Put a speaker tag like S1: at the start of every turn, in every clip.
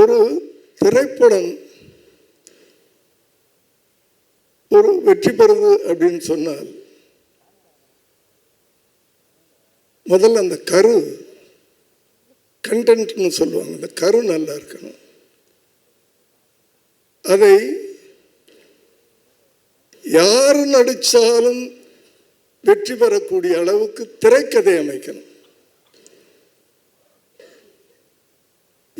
S1: ஒரு திரைப்படம் ஒரு வெற்றி பெறுது அப்படின்னு சொன்னால் முதல்ல அந்த கரு கண்டென்ட்னு சொல்லுவாங்க அந்த கரு நல்லா இருக்கணும். அதை யார் நடித்தாலும் வெற்றி பெறக்கூடிய அளவுக்கு திரைக்கதை அமைக்கணும்.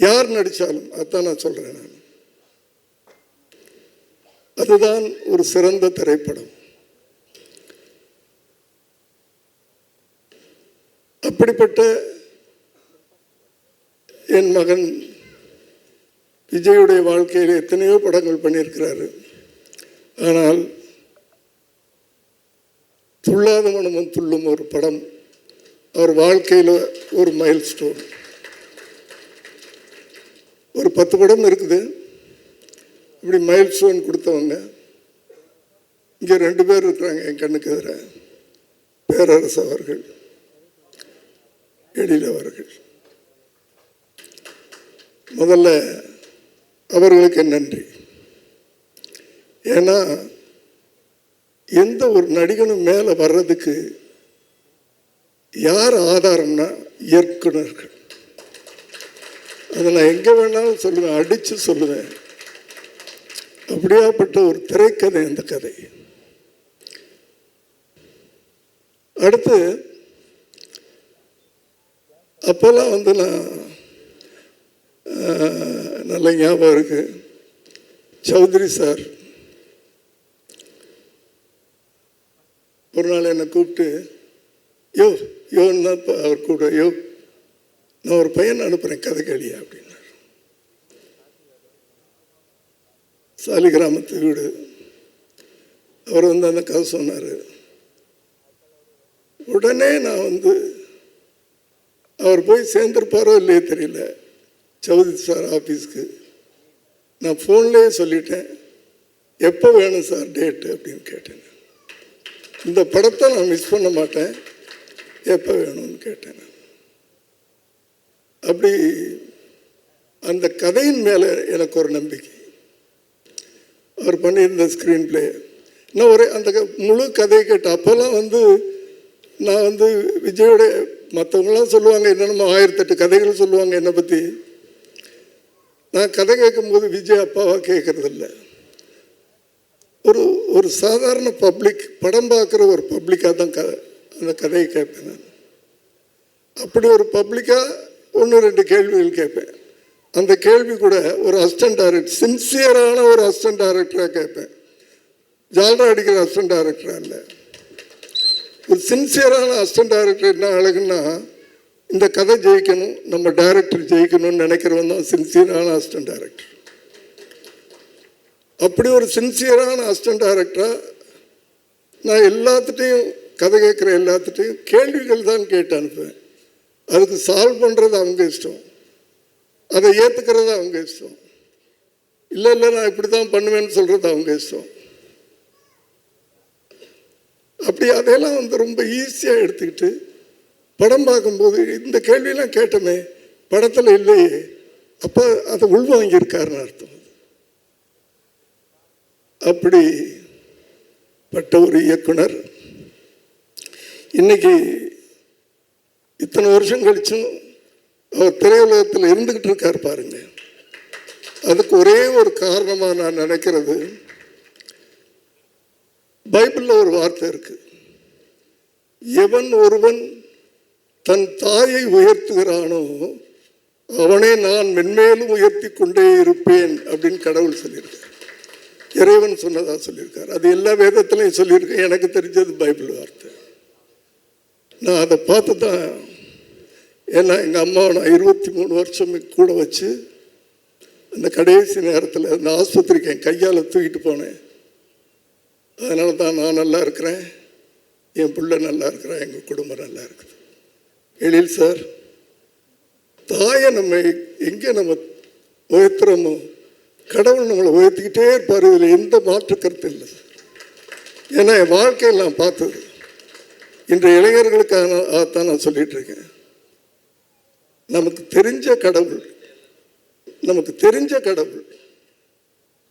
S1: யார் நடித்தாலும் அதான் நான் சொல்கிறேன் நான். அதுதான் ஒரு சிறந்த திரைப்படம். அப்படிப்பட்ட என் மகன் விஜயுடைய வாழ்க்கையில் எத்தனையோ படங்கள் பண்ணியிருக்கிறாரு. ஆனால் துள்ளாத மனமும் துள்ளும் ஒரு படம் அவர் வாழ்க்கையில் ஒரு மைல் ஸ்டோன் ஒரு பத்து படம் இருக்குது. இப்படி மைல் ஸ்டோன் கொடுத்தவங்க இங்கே ரெண்டு பேர் இருக்கிறாங்க என் கண்ணுக்கு எதிர. பேரரசு அவர்கள் எழில் அவர்கள். முதல்ல அவர்களுக்கு நன்றி. ஏன்னா எந்த ஒரு நடிகனும் மேலே வர்றதுக்கு யார் ஆதாரம்னா இயக்குனர்கள் அதை நான் எங்கே வேணாலும் சொல்லுவேன் அடித்து சொல்லுவேன். அப்படியாப்பட்ட ஒரு திரைக்கதை இந்த கதை. அடுத்து அப்போல்லாம் வந்து நான் நல்ல ஞாபகம் இருக்கு. சௌத்ரி சார். ஒரு நாள் என்னை கூப்பிட்டு யோ யோன்னா அவர் கூட யோ நான் ஒரு பையன் அனுப்புகிறேன் கதை கேளியா அப்படின்னார். சாலி கிராமத்து வீடு. அவர் வந்து அந்த கதை சொன்னார். உடனே நான் வந்து அவர் போய் சேர்ந்துருப்பாரோ இல்லையோ தெரியல. சௌத்ரி சார் ஆஃபீஸ்க்கு நான் ஃபோன்லேயே சொல்லிட்டேன். எப்போ வேணும் சார் டேட்டு அப்படின்னு கேட்டேன். இந்த படத்தை நான் மிஸ் பண்ண மாட்டேன். எப்போ வேணும்னு கேட்டேன் அப்படி அந்த கதையின் மேலே எனக்கு ஒரு நம்பிக்கை. அவர் பண்ணியிருந்த ஸ்க்ரீன் பிளே நான் ஒரு அந்த க- முழு கதையை கேட்டேன் அப்போல்லாம் வந்து நான் வந்து விஜயோட மற்றவங்களாம் சொல்லுவாங்க என்னென்னமோ ஆயிரத்தெட்டு கதைகள் சொல்லுவாங்க என்னை பற்றி நான் கதை கேட்கும்போது விஜய் அப்பாவாக கேட்குறதில்ல. ஒரு ஒரு சாதாரண பப்ளிக் படம் பார்க்குற ஒரு பப்ளிக்காக தான் க அந்த கதையை கேட்பேன் நான். அப்படி ஒரு பப்ளிக்காக ஒன்று ரெண்டு கேள்விகள் கேட்பேன். அந்த கேள்வி கூட ஒரு அசிஸ்டன்ட் டைரக்டர் சின்சியரான ஒரு அசிஸ்டன்ட் டைரக்டராக கேட்பேன். ஜால்ரா அடிக்கிற அசிஸ்டன்ட் டைரக்டராக இல்லை. ஒரு சின்சியரான அசிஸ்டன்ட் டைரக்டர் என்ன அழகுன்னா இந்த கதை ஜெயிக்கணும் நம்ம டைரக்டர் ஜெயிக்கணும்னு நினைக்கிறவன் தான் சின்சியரான அசிஸ்டன்ட் டைரக்டர் அப்படி ஒரு சின்சியரான அசிஸ்டன்ட் டைரக்டராக நான் எல்லாத்துட்டையும் கதை கேட்குற எல்லாத்துட்டையும் கேள்விகள் தான் கேட்டு அனுப்புவேன். அதுக்கு சால்வ் பண்ணுறது அவங்க இஷ்டம். அதை ஏற்றுக்கிறது அவங்க இஷ்டம். இல்லை இல்லை நான் இப்படி தான் பண்ணுவேன்னு சொல்கிறது அவங்க இஷ்டம். அப்படி அதையெல்லாம் வந்து ரொம்ப ஈஸியாக எடுத்துக்கிட்டு படம் பார்க்கும்போது இந்த கேள்வியெல்லாம் கேட்டோமே படத்தில் இல்லையே அப்போ அதை உள்வாங்கியிருக்காருன்னு அர்த்தம் அப்படி பட்ட ஒரு இயக்குனர். இன்னைக்கு இத்தனை வருஷம் கழிச்சும் அவர் திரையுலகத்தில் இருந்துக்கிட்டு இருக்கார் பாருங்க. அதுக்கு ஒரே ஒரு காரணமாக நான் நினைக்கிறது பைபிளில் ஒரு வார்த்தை இருக்கு. எவன் ஒருவன் தன் தாயை உயர்த்துகிறானோ அவனே நான் மென்மேலும் உயர்த்தி கொண்டே இருப்பேன் அப்படின்னு கடவுள் சொல்லியிருக்கார். இறைவன் சொன்னதாக சொல்லியிருக்கார். அது எல்லா வேதத்திலையும் சொல்லியிருக்கேன் எனக்கு தெரிஞ்சது பைபிள் வார்த்தை. நான் அதை பார்த்து தான் ஏன்னா எங்கள் அம்மாவை நான் இருபத்தி மூணு வருஷம் கூட வச்சு அந்த கடைசி நேரத்தில் அந்த ஆஸ்பத்திரிக்கு என் கையால் தூக்கிட்டு போனேன். அதனால தான் நான் நல்லா இருக்கிறேன். என் பிள்ளை நல்லா இருக்கிறேன் எங்கள் குடும்பம் நல்லா இருக்குது. எழில் சார் தாயை நம்ம எங்கே நம்ம உயர்த்துறோமோ கடவுள் நம்மளை உயர்த்திக்கிட்டே இருப்பார். இதில் எந்த மாற்று கருத்து இல்லை. சார் ஏன்னா என் வாழ்க்கையில் நான் பார்த்தது. இன்றைய இளைஞர்களுக்காக தான் நான் சொல்லிகிட்ருக்கேன் நமக்கு தெரிஞ்ச கடவுள். நமக்கு தெரிஞ்ச கடவுள்.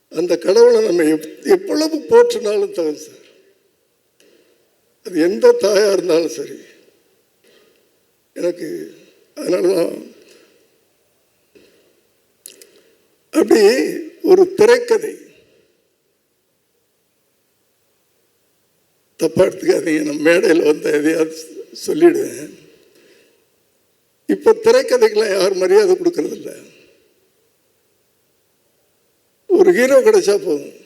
S1: அந்த கடவுளை நம்ம எப் எவ்வளவு போற்றினாலும் தவிர சார். அது எந்த தாயாக இருந்தாலும் சரி. எனக்கு அதனால அப்படி ஒரு திரைக்கதை. தப்பா எடுத்துக்காதீங்க. நான் மேடையில் வந்து எதையாவது சொல்லிடுவேன். இப்போ திரைக்கதைக்கெல்லாம் யாரும் மரியாதை கொடுக்கறதில்ல. ஒரு ஹீரோ கிடைச்சா போதும்.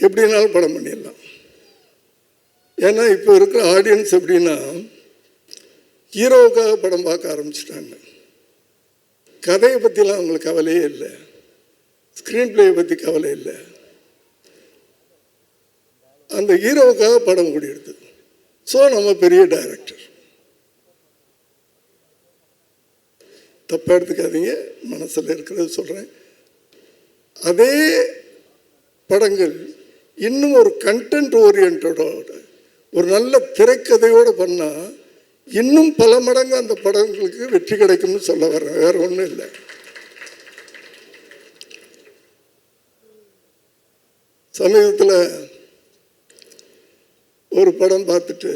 S1: எப்படினாலும் படம் பண்ணிடலாம். ஏன்னா இப்போ இருக்கிற ஆடியன்ஸ் எப்படின்னா ஹீரோவுக்காக படம் பார்க்க ஆரம்பிச்சிட்டாங்க. கதையை பற்றிலாம் அவங்களுக்கு கவலையே இல்லை. ஸ்க்ரீன் பிளேயை பற்றி கவலை இல்லை. அந்த ஹீரோவுக்காக படம் கூடியிடுது ஸோ நம்ம பெரிய டைரக்டர் தப்பாக எடுத்துக்காதீங்க. மனசில் இருக்கிறது சொல்கிறேன் அதே படங்கள் இன்னும் ஒரு கண்டென்ட் ஓரியன்டோட ஒரு நல்ல திரைக்கதையோடு பண்ணால் இன்னும் பல மடங்கு அந்த படங்களுக்கு வெற்றி கிடைக்கும்னு சொல்ல வர்றேன். வேறு ஒன்றும் இல்லை. சமீபத்தில் ஒரு படம் பார்த்துட்டு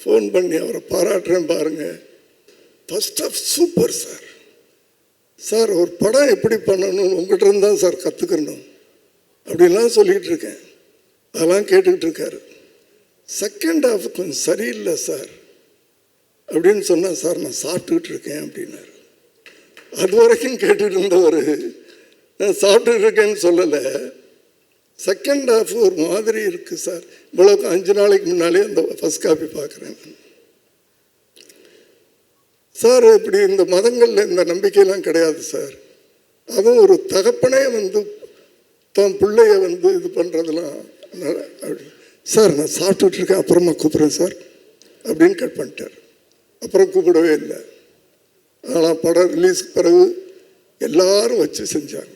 S1: ஃபோன் பண்ணி அவரை பாராட்டுறேன் பாருங்கள் first of super sir sir ஒரு படம் எப்படி பண்ணணும்னு உங்கள்கிட்ட இருந்து தான் சார் கற்றுக்கணும் அப்படின்லாம் சொல்லிகிட்டு இருக்கேன். அதெல்லாம் கேட்டுக்கிட்டு இருக்காரு. செகண்ட் ஹாஃப் கொஞ்சம் சரியில்லை சார் அப்படின்னு சொன்னால் சார் நான் சாப்பிட்டுக்கிட்டு இருக்கேன் அப்படின்னாரு. அது வரைக்கும் கேட்டுட்டு இருந்தவர் நான் சாப்பிட்டுட்டு இருக்கேன்னு சொல்லலை. செகண்ட் ஹாஃப் ஒரு மாதிரி இருக்குது சார் இவ்வளோக்கு அஞ்சு நாளைக்கு முன்னாலே அந்த ஃபஸ்ட் காப்பி பார்க்குறேன். சார் இப்படி இந்த மதங்களில் இந்த நம்பிக்கையெல்லாம் கிடையாது சார். அதுவும் ஒரு தகப்பனே வந்து தன் பிள்ளைய வந்து இது பண்ணுறதெல்லாம் அப்படி சார் நான் சாப்பிட்டுட்ருக்கேன் அப்புறமா கூப்பிட்றேன் சார் அப்படின்னு கட் பண்ணிட்டார். அப்புறம் கூப்பிடவே இல்லை. ஆனால் படம் ரிலீஸ்க்கு பிறகு எல்லாரும் வச்சு செஞ்சாங்க.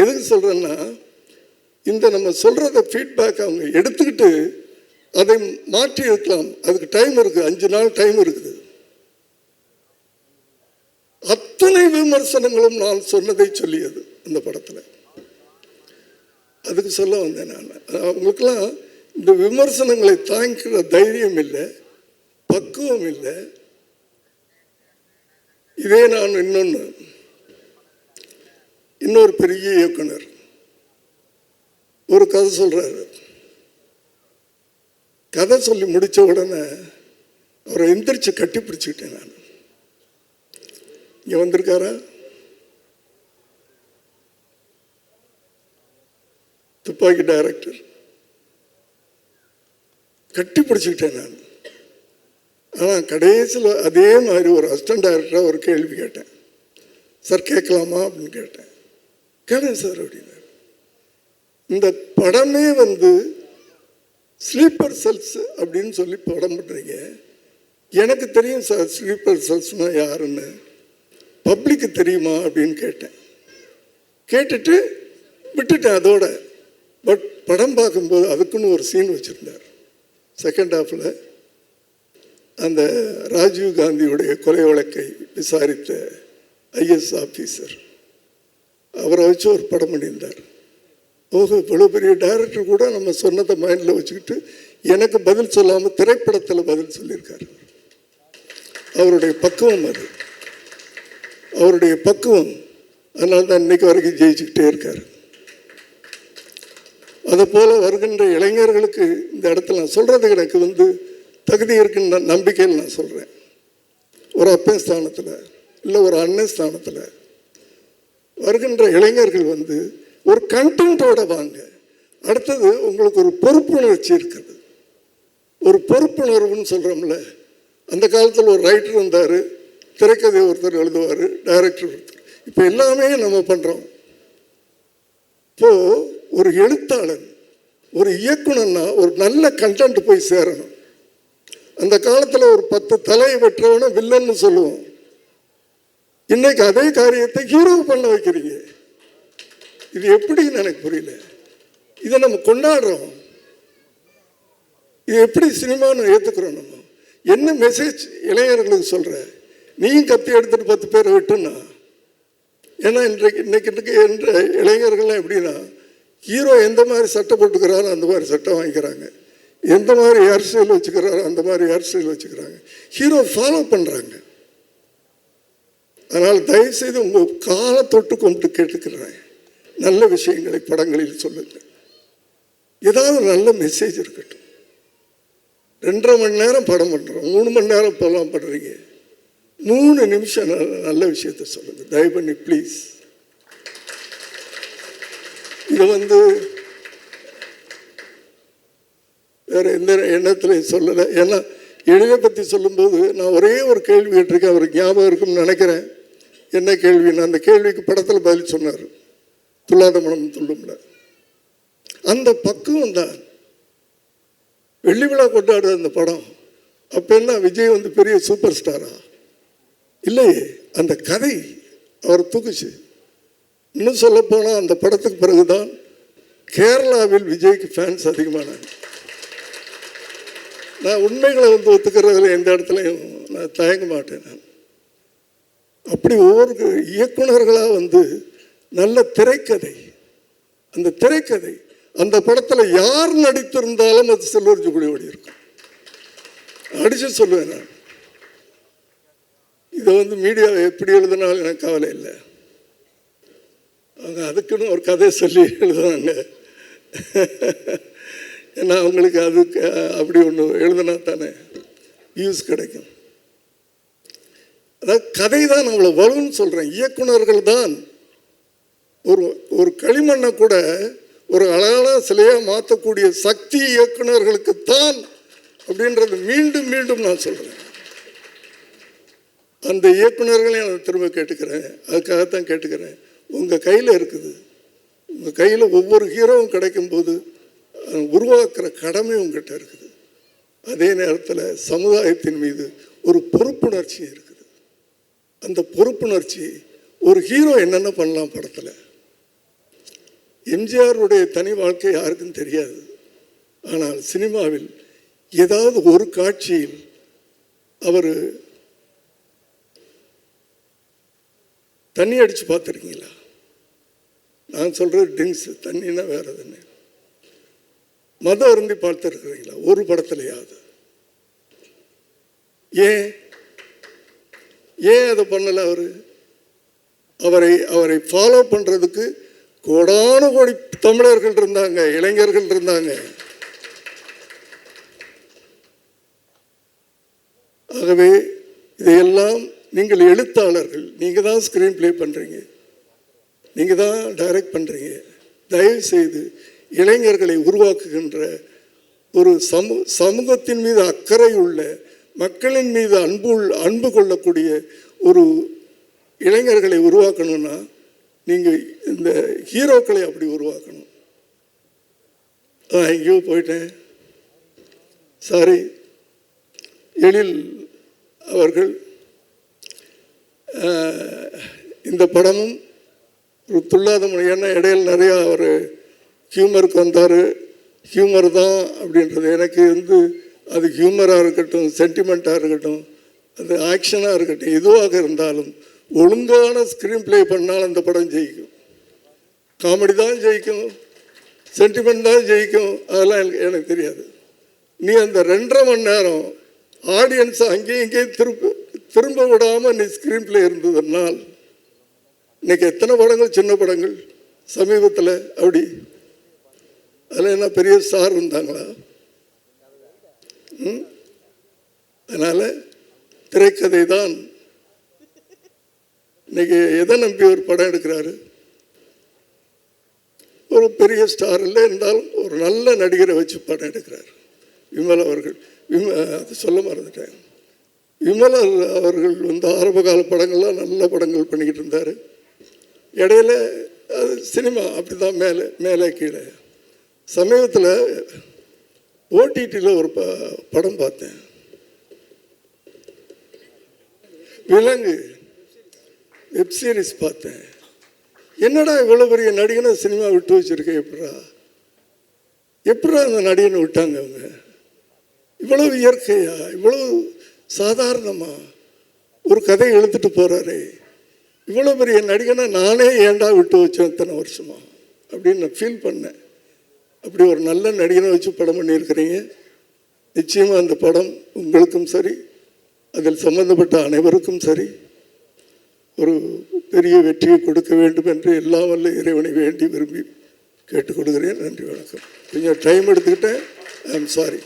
S1: எதுக்கு சொல்கிறேன்னா இந்த நம்ம சொல்கிறத ஃபீட்பேக் அவங்க எடுத்துக்கிட்டு அதை மாற்றி இருக்கலாம் அதுக்கு டைம் இருக்குது அஞ்சு நாள் டைம் இருக்குது. அத்தனை விமர்சனங்களும் நான் சொன்னதை சொல்லியது இந்த படத்தில். அதுக்கு சொல்ல வந்தேன் நான். அவங்களுக்கெல்லாம் இந்த விமர்சனங்களை தாங்கிக்கிற தைரியம் இல்லை பக்குவம் இல்லை. இதே நான் இன்னொன்று இன்னொரு பெரிய இயக்குனர் ஒரு கதை சொல்கிறாரு கதை சொல்லி முடித்த உடனே அவரை எந்திரிச்சு கட்டி பிடிச்சிக்கிட்டேன் நான். இங்கே வந்திருக்காரா? துப்பாக்கி டைரக்டர் கட்டி பிடிச்சிக்கிட்டேன் நான். ஆனால் கடைசியில் அதே மாதிரி ஒரு அசிஸ்டன்ட் டைரக்டராக ஒரு கேள்வி கேட்டேன். சார் கேட்கலாமா? அப்படின்னு கேட்டேன். கேளுங்க சார் அப்படின்னாரு. இந்த படமே வந்து ஸ்லீப்பர் செல்ஸ் அப்படின்னு சொல்லி படம் பண்ணுறீங்க எனக்கு தெரியும் சார் ஸ்லீப்பர் செல்ஸ்னால் யாருன்னு. பப்ளிக்கு தெரியுமா அப்படின்னு கேட்டேன். கேட்டுட்டு விட்டுட்டேன் அதோட. பட் படம் பார்க்கும்போது அதுக்குன்னு ஒரு சீன் வச்சுருந்தார். செகண்ட் ஹாஃபில் அந்த ராஜீவ் காந்தியுடைய கொலை வழக்கை விசாரித்த ஐஎஸ் ஆஃபீஸர் அவரை வச்சு ஒரு படம் பண்ணியிருந்தார். ஓஹோ இவ்வளோ பெரிய டைரக்டர் கூட நம்ம சொன்னதை மைண்டில் வச்சுக்கிட்டு எனக்கு பதில் சொல்லாமல் திரைப்படத்தில் பதில் சொல்லியிருக்காரு. அவருடைய பக்குவம் அது. அவருடைய பக்குவம் அதனால தான் இன்றைக்கு வரைக்கும் ஜெயிச்சுக்கிட்டே இருக்கார். அதை போல் வருகின்ற இளைஞர்களுக்கு இந்த இடத்துல நான் சொல்கிறது எனக்கு வந்து தகுதி இருக்குன்ற நம்பிக்கையில் நான் சொல்கிறேன் ஒரு அப்பன் ஸ்தானத்தில் இல்லை ஒரு அண்ணன் ஸ்தானத்தில் வருகின்ற இளைஞர்கள் வந்து ஒரு கண்டென்ட்டோட வாங்க அடுத்தது உங்களுக்கு ஒரு பொறுப்புணர்ச்சி இருக்குது ஒரு பொறுப்புணர்வுன்னு சொல்கிறோம்ல அந்த காலத்தில் ஒரு ரைட்டர் வந்தார் திரைக்கதை ஒருத்தர் எழுதுவார் டைரக்டர் ஒருத்தர். இப்போ எல்லாமே நம்ம பண்ணுறோம் இப்போது ஒரு எழுத்தாளன் ஒரு இயக்குனர்னா ஒரு நல்ல கண்டென்ட் போய் சேரணும். அந்த காலத்தில் ஒரு பத்து தலையை வெட்டுறவன வில்லன்னு சொல்லுவோம். இன்னைக்கு அதே காரியத்தை ஹீரோ பண்ண வைக்கிறீங்க. இது எப்படின்னு எனக்கு புரியல. இதை நம்ம கொண்டாடுறோம். இது எப்படி சினிமான்னு ஏற்றுக்கிறோம் நம்ம. என்ன மெசேஜ் இளைஞர்களுக்கு சொல்கிற நீயும் கத்தி எடுத்துகிட்டு பத்து பேரை விட்டுன்னா? ஏன்னா இன்றைக்கு இன்னைக்கு என்ற இளைஞர்கள்லாம் எப்படின்னா ஹீரோ எந்த மாதிரி சட்டை போட்டுக்கிறாரோ அந்த மாதிரி சட்டை வாங்கிக்கிறாங்க. எந்த மாதிரி ஹேர் ஸ்டைல் வச்சுக்கிறாரோ அந்த மாதிரி ஹேர் ஸ்டைல் வச்சுக்கிறாங்க. ஹீரோ ஃபாலோ பண்ணுறாங்க அதனால் தயவுசெய்து உங்கள் காலை தொட்டு கும்பிட்டு கேட்டுக்கிறேன். நல்ல விஷயங்களை படங்களில் சொல்லுங்கள். ஏதாவது நல்ல மெசேஜ் இருக்கட்டும். ரெண்டரை மணி நேரம் படம் பண்ணுறோம் மூணு மணி நேரம் படம் பண்ணுறீங்க மூணு நிமிஷம் நல்ல- நல்ல விஷயத்த சொல்லுங்க. தயவு பண்ணி ப்ளீஸ் இது வந்து வேறு எந்த எண்ணத்துலையும் சொல்லலை. ஏன்னா எளிதை பற்றி சொல்லும்போது நான் ஒரே ஒரு கேள்வி கேட்டிருக்கேன். அவருக்கு ஞாபகம் இருக்கும்னு நினைக்கிறேன். என்ன கேள்வின்னு அந்த கேள்விக்கு படத்தில் பதில் சொன்னார். துல்லாத மனம் துள்ளும்ல அந்த பக்குவம் தான் வெள்ளி விழா கொண்டாடுற அந்த படம் அப்போ என்ன விஜய் வந்து பெரிய சூப்பர் ஸ்டாரா இல்லையே அந்த கதை அவர் தூக்குச்சு. இன்னும் சொல்ல போனால் அந்த படத்துக்கு பிறகுதான் கேரளாவில் விஜய்க்கு ஃபேன்ஸ் அதிகமானாங்க. நான் உண்மைகளை வந்து ஒத்துக்கிறதுல எந்த இடத்துலையும் நான் தயங்க மாட்டேன் நான். அப்படி ஒவ்வொரு இயக்குனர்களாக வந்து நல்ல திரைக்கதை. அந்த திரைக்கதை அந்த படத்தில் யார் நடித்திருந்தாலும் அது செல்வர் ஜுகுடி ஓடி இருக்கும். அடிச்சு சொல்லுவேன் நான். இதை வந்து மீடியாவை எப்படி எழுதினாலும் எனக்கு கவலை இல்லை. அவங்க அதுக்குன்னு ஒரு கதை சொல்லி எழுதுவாங்க ஏன்னா அவங்களுக்கு அதுக்கு அப்படி ஒன்று எழுதுனா தானே வியூஸ் கிடைக்கும். அதாவது கதை தான் நம்மளை வரும்னு சொல்கிறேன் இயக்குனர்கள் தான் ஒரு ஒரு களிமண்ணை கூட ஒரு அழகான சிலையாக மாற்றக்கூடிய சக்தி இயக்குனர்களுக்கு தான் அப்படின்றது மீண்டும் மீண்டும் நான் சொல்கிறேன் அந்த இயக்குனர்களையும் நான் திரும்ப கேட்டுக்கிறேன். அதுக்காகத்தான் கேட்டுக்கிறேன். உங்கள் கையில் இருக்குது. உங்கள் கையில் ஒவ்வொரு ஹீரோவும் கிடைக்கும்போது உருவாக்குற கடமை உங்ககிட்ட இருக்குது. அதே நேரத்தில் சமுதாயத்தின் மீது ஒரு பொறுப்புணர்ச்சி இருக்குது. அந்த பொறுப்புணர்ச்சி ஒரு ஹீரோ என்னென்ன பண்ணலாம் படத்தில்? எம்ஜிஆருடைய தனி வாழ்க்கை யாருக்கும் தெரியாது. ஆனால் சினிமாவில் ஏதாவது ஒரு காட்சியில் அவர் தண்ணி அடித்து பார்த்துருக்கீங்களா? நான் சொல்கிறது ட்ரிங்க்ஸ் தண்ணின்னா வேறு தண்ணி மதம் அருந்தி பார்த்துருக்குறீங்களா? ஒரு படத்துலையாவது. ஏன்? ஏன் அதை பண்ணலை அவர்? அவரை அவரை ஃபாலோ பண்ணுறதுக்கு கோடானு கோடி தமிழர்கள் இருந்தாங்க இளைஞர்கள் இருந்தாங்க. ஆகவே இதையெல்லாம் நீங்கள் எழுத்தாளர்கள் நீங்கள் தான் ஸ்க்ரீன் ப்ளே பண்ணுறீங்க நீங்கள் தான் டைரக்ட் பண்ணுறீங்க தயவு செய்து இளைஞர்களை உருவாக்குகின்ற ஒரு சமூ சமூகத்தின் மீது அக்கறை உள்ள மக்களின் மீது அன்பு அன்பு கொள்ளக்கூடிய ஒரு இளைஞர்களை உருவாக்கணும்னா நீங்கள் ஹீரோக்களை அப்படி உருவாக்கணும். ஆ எங்கேயோ போயிட்டேன். சாரி. எழில் அவர்கள் இந்த படமும் ஒரு துள்ளாத மொழி ஏன்னா இடையில நிறையா அவர் ஹியூமருக்கு வந்தார். ஹியூமர் தான் அப்படின்றது எனக்கு வந்து அது ஹியூமராக இருக்கட்டும் சென்டிமெண்ட்டாக இருக்கட்டும் அது ஆக்ஷனாக இருக்கட்டும் எதுவாக இருந்தாலும் ஒழுங்கான ஸ்க்ரீன் ப்ளே பண்ணால் அந்த படம் ஜெயிக்கும். காமெடி தான் ஜெயிக்கும் சென்டிமெண்ட் தான் ஜெயிக்கும் அதெல்லாம் எனக்கு எனக்கு தெரியாது. நீ அந்த ரெண்டரை மணி நேரம் ஆடியன்ஸை அங்கேயும் இங்கேயும் திரும்ப திரும்ப விடாமல் நீ ஸ்க்ரீன் பிளே இருந்ததுனால் இன்னைக்கு எத்தனை படங்கள் சின்ன படங்கள் சமீபத்தில் அப்படி அதில் என்ன பெரிய ஸ்டார் இருந்தாங்களா? ம்? திரைக்கதை தான். இன்னைக்கு எதை நம்பி ஒரு படம் எடுக்கிறாரு? ஒரு பெரிய ஸ்டார் இல்லை இருந்தாலும் ஒரு நல்ல நடிகரை வச்சு படம் எடுக்கிறார். விமல் அவர்கள். விம அது சொல்ல மறந்துட்டேன். விமல் அவர்கள் வந்து ஆரம்ப கால படங்கள்லாம் நல்ல படங்கள் பண்ணிக்கிட்டு இருந்தார். இடையில அது சினிமா அப்படி தான் மேலே மேலே கீழே. சமீபத்தில் ஓடிடியில் ஒரு ப படம் பார்த்தேன். விலங்கு வெப் சீரிஸ் பார்த்தேன். என்னடா இவ்வளோ பெரிய நடிகனை சினிமா விட்டு வச்சுருக்க எப்படா? எப்படா அந்த நடிகனை விட்டாங்க அவங்க? இவ்வளவு இயற்கையா? இவ்வளவு சாதாரணமா? ஒரு கதை எழுத்துட்டு போகிறாரே இவ்வளோ பெரிய நடிகனை நானே ஏன்டா விட்டு வச்சேன் இத்தனை வருஷமா? அப்படின்னு நான் ஃபீல் பண்ணேன். அப்படி ஒரு நல்ல நடிகனை வச்சு படம் பண்ணியிருக்கிறீங்க. நிச்சயமாக அந்த படம் உங்களுக்கும் சரி அதில் சம்மந்தப்பட்ட அனைவருக்கும் சரி. ஒரு பெரிய வெற்றியை கொடுக்க வேண்டும் என்று எல்லா வல்ல இறைவனை வேண்டி விரும்பி கேட்டுக்கொள்கிறேன். நன்றி வணக்கம். கொஞ்சம் டைம் எடுத்துக்கிட்டேன். I am sorry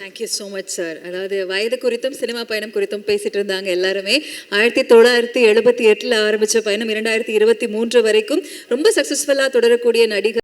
S2: thank you so much sir அதாவது வயது குறித்தும் சினிமா பயணம் குறித்தும் பேசிட்டு இருந்தாங்க எல்லாருமே. ஆயிரத்தி தொள்ளாயிரத்தி எழுபத்தி எட்டில் ஆரம்பித்த பயணம் இரண்டாயிரத்தி இருபத்தி மூன்று வரைக்கும் ரொம்ப சக்ஸஸ்ஃபுல்லாக தொடரக்கூடிய நடிகர்